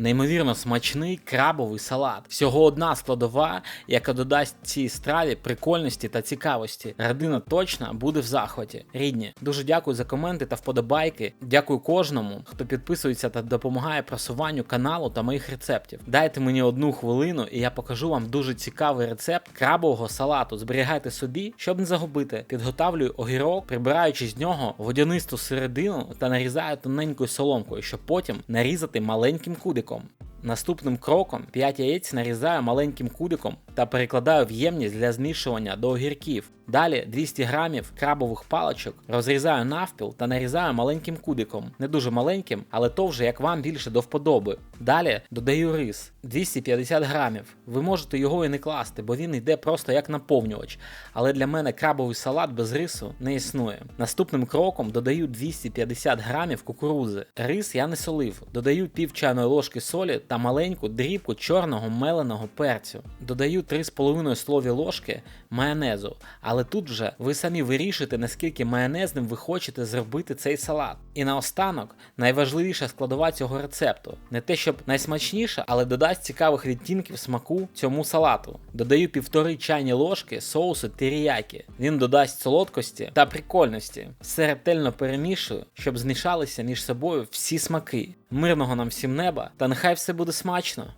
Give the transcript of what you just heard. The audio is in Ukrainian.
неймовірно смачний крабовий салат. Всього одна складова, яка додасть цій страві прикольності та цікавості. Родина точно буде в захваті. Рідні, дуже дякую за коменти та вподобайки. Дякую кожному, хто підписується та допомагає просуванню каналу та моїх рецептів. Дайте мені одну хвилину, і я покажу вам дуже цікавий рецепт крабового салату. Зберігайте собі, щоб не загубити. Підготавлюю огірок, прибираючи з нього водянисту середину та нарізаю тоненькою соломкою, щоб потім нарізати маленьким кубиком. Наступним кроком 5 яєць нарізаю маленьким кубиком та перекладаю в ємність для змішування до огірків. Далі 200 грамів крабових паличок розрізаю навпіл та нарізаю маленьким кубиком. Не дуже маленьким, але то вже як вам більше до вподоби. Далі додаю рис 250 грамів. Ви можете його і не класти, бо він йде просто як наповнювач. Але для мене крабовий салат без рису не існує. Наступним кроком додаю 250 грамів кукурузи. Рис я не солив. Додаю пів чайної ложки солі та маленьку дрібку чорного меленого перцю. Додаю 3,5 столові ложки майонезу. Але тут вже ви самі вирішите, наскільки майонезним ви хочете зробити цей салат. І наостанок, найважливіша складова цього рецепту. Не те, щоб найсмачніша, але додасть цікавих відтінків смаку цьому салату. Додаю півтори чайні ложки соусу теріякі. Він додасть солодкості та прикольності. Все ретельно перемішую, щоб змішалися між собою всі смаки. Мирного нам всім неба, та нехай все буде смачно.